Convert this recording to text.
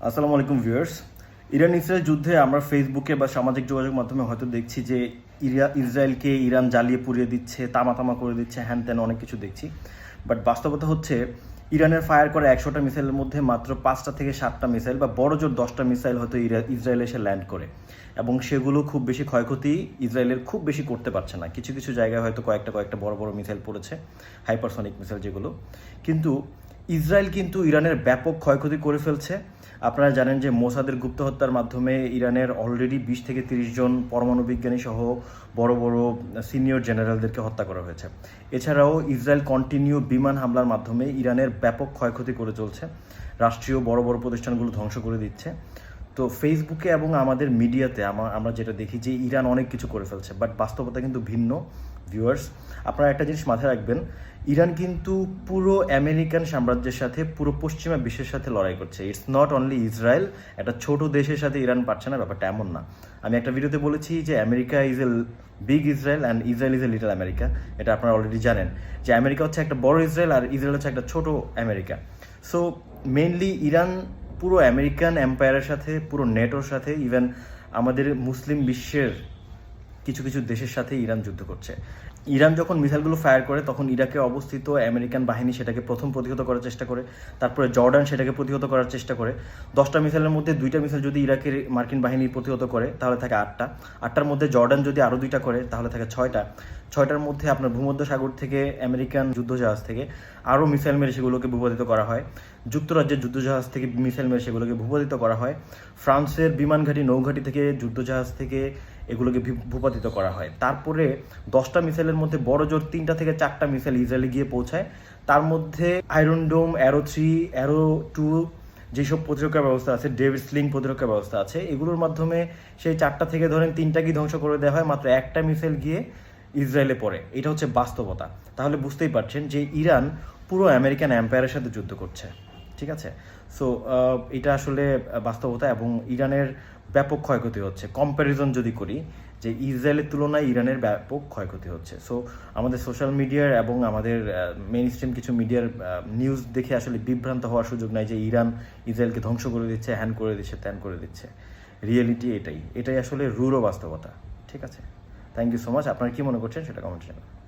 আসসালামু আলাইকুম viewers. Iran Israel যুদ্ধে আমরা ফেসবুকে বা সামাজিক যোগাযোগ মাধ্যমে হয়তো দেখছি যে ইরা- ইসরায়েলকে ইরান জ্বালিয়ে পুড়িয়ে দিচ্ছে তামা তামা করে দিচ্ছে, হ্যান ত্যান অনেক কিছু দেখছি। বাট বাস্তবতা হচ্ছে, ইরানের ফায়ার করা একশোটা মিসাইলের মধ্যে মাত্র পাঁচটা থেকে সাতটা মিসাইল বা বড় জোর দশটা মিসাইল হয়তো ইসরায়েলে এসে ল্যান্ড করে। এবং সেগুলো খুব বেশি ক্ষয়ক্ষতি ইসরায়েলের খুব বেশি করতে পারছে না। কিছু কিছু জায়গায় হয়তো কয়েকটা কয়েকটা বড় বড় মিসাইল পড়েছে, হাইপারসনিক মিসাইল যেগুলো। কিন্তু ইসরায়েল কিন্তু ইরানের ব্যাপক ক্ষয়ক্ষতি করে ফেলছে। আপনারা জানেন যে মোসাদের গুপ্ত হত্যার মাধ্যমে ইরানের অলরেডি বিশ থেকে তিরিশ জন পরমাণু বিজ্ঞানী সহ বড় বড় সিনিয়র জেনারেলদেরকে হত্যা করা হয়েছে। এছাড়াও ইসরায়েল কন্টিনিউ বিমান হামলার মাধ্যমে ইরানের ব্যাপক ক্ষয়ক্ষতি করে চলছে। রাষ্ট্রীয় বড় বড় প্রতিষ্ঠানগুলো ধ্বংস করে দিচ্ছে। তো ফেসবুকে এবং আমাদের মিডিয়াতে আমা- আমরা যেটা দেখি যে ইরান অনেক কিছু করে ফেলছে বাট বাস্তবতা কিন্তু ভিন্ন ভিউয়ার্স আপনারা একটা জিনিস মাথায় রাখবেন, ইরান কিন্তু পুরো আমেরিকান সাম্রাজ্যের সাথে, পুরো পশ্চিমা বিশ্বের সাথে লড়াই করছে। ইটস নট অনলি ইসরায়েল একটা ছোট দেশের সাথে ইরান পারছে না, ব্যাপারটা এমন না। আমি একটা ভিডিওতে বলেছি যে America is a big Israel and Israel is a little America এটা আপনারা অলরেডি জানেন। যে আমেরিকা হচ্ছে একটা বড় ইসরায়েল আর ইসরায়েল হচ্ছে একটা ছোট আমেরিকা সো মেনলি ইরান পুরো আমেরিকান এম্পায়ারের সাথে পুরো নেটোর সাথে ইভেন আমাদের মুসলিম বিশ্বের কিছু কিছু দেশের সাথে ইরান যুদ্ধ করছে। ইরান যখন মিসাইলগুলো ফায়ার করে, তখন ইরাকে অবস্থিত আমেরিকান বাহিনী সেটাকে প্রথম প্রতিহত করার চেষ্টা করে, তারপরে জর্ডান সেটাকে প্রতিহত করার চেষ্টা করে। দশটা মিসাইলের মধ্যে দুইটা মিসাইল যদি ইরাকের মার্কিন বাহিনী প্রতিহত করে, তাহলে থাকে আটটা। আটটার মধ্যে জর্ডান যদি আরও দুইটা করে, তাহলে থাকে ছয়টা। ছয়টার মধ্যে আপনার ভূমধ্য সাগর থেকে আমেরিকান যুদ্ধজাহাজ থেকে আরও মিসাইল মেরে সেগুলোকে ভূপাতিত করা হয়। যুক্তরাজ্যের যুদ্ধজাহাজ থেকে মিসাইল মেরে সেগুলোকে ভূপাতিত করা হয়। ফ্রান্সের বিমান ঘাঁটি নৌঘাঁটি থেকে যুদ্ধজাহাজ থেকে এগুলোকে ভূপাতিত করা হয়। তারপরে দশটা মিসাইলের মধ্যে বড় জোর তিনটা থেকে চারটা মিসাইল ইসরায়েলে গিয়ে পৌঁছায়। তার মধ্যে Iron Dome Arrow three Arrow two যেসব প্রতিরক্ষা ব্যবস্থা আছে ডেভিড স্লিং প্রতিরক্ষা ব্যবস্থা আছে, এগুলোর মাধ্যমে সেই চারটা থেকে ধরেন তিনটাকেই ধ্বংস করে দেওয়া হয়, মাত্র একটা মিসাইল গিয়ে ইসরায়েলে পড়ে। এটা হচ্ছে বাস্তবতা। তাহলে বুঝতেই পারছেন যে ইরান পুরো আমেরিকান এম্পায়ারের সাথে যুদ্ধ করছে। ঠিক আছে? সো এটা আসলে বাস্তবতা এবং ইরানের ব্যাপক ক্ষয়ক্ষতি হচ্ছে। কম্প্যারিজন যদি করি, যে ইসরায়েলের তুলনায় ইরানের ব্যাপক ক্ষয়ক্ষতি হচ্ছে। সো আমাদের সোশ্যাল মিডিয়ার এবং আমাদের মেইন স্ট্রিম কিছু মিডিয়ার নিউজ দেখে আসলে বিভ্রান্ত হওয়ার সুযোগ নাই যে ইরান ইসরায়েলকে ধ্বংস করে দিচ্ছে, হ্যান করে দিচ্ছে, ত্যান করে দিচ্ছে। রিয়েলিটি এটাই। এটাই আসলে রুরো বাস্তবতা। ঠিক আছে? থ্যাংক ইউ সো মাচ আপনারা কি মনে করছেন সেটা কমেন্ট জানাবেন।